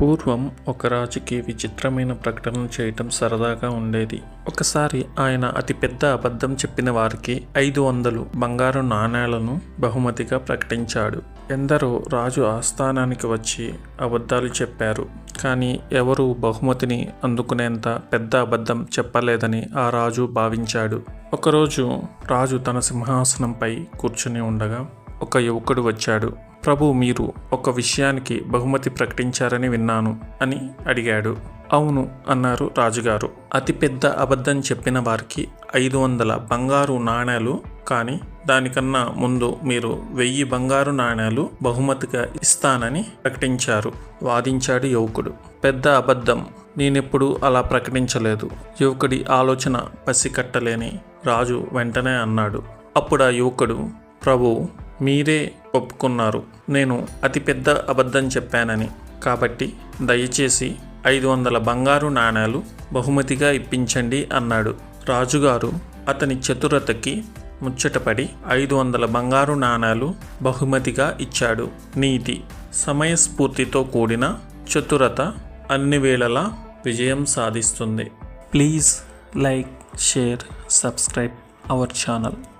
పూర్వం ఒక రాజుకి విచిత్రమైన ప్రకటన చేయటం సరదాగా ఉండేది. ఒకసారి ఆయన అతిపెద్ద అబద్ధం చెప్పిన వారికి ఐదు వందలు బంగారు నాణేలను బహుమతిగా ప్రకటించాడు. ఎందరో రాజు ఆస్థానానికి వచ్చి అబద్ధాలు చెప్పారు. కానీ ఎవరు బహుమతిని అందుకునేంత పెద్ద అబద్ధం చెప్పలేదని ఆ రాజు భావించాడు. ఒకరోజు రాజు తన సింహాసనంపై కూర్చుని ఉండగా ఒక యువకుడు వచ్చాడు. ప్రభు మీరు ఒక విషయానికి బహుమతి ప్రకటించారని విన్నాను అని అడిగాడు. అవును అన్నారు రాజుగారు. అతిపెద్ద అబద్ధం చెప్పిన వారికి ఐదు వందల బంగారు నాణేలు కానీ దానికన్నా ముందు మీరు వెయ్యి బంగారు నాణేలు బహుమతిగా ఇస్తానని ప్రకటించారు వాదించాడు యువకుడు. పెద్ద అబద్ధం. నేనెప్పుడు అలా ప్రకటించలేదు. యువకుడి ఆలోచన పసికట్టలేని రాజు వెంటనే అన్నాడు. అప్పుడు ఆ యువకుడు ప్రభు మీరే ఒప్పుకున్నారు. నేను అతిపెద్ద అబద్ధం చెప్పానని. కాబట్టి దయచేసి ఐదు వందల బంగారు నాణాలు బహుమతిగా ఇప్పించండి అన్నాడు. రాజుగారు అతని చతురతకి ముచ్చటపడి ఐదు వందల బంగారు నాణాలు బహుమతిగా ఇచ్చాడు. నీతి సమయస్ఫూర్తితో కూడిన చతురత అన్ని వేళలా విజయం సాధిస్తుంది. Please like share subscribe our channel.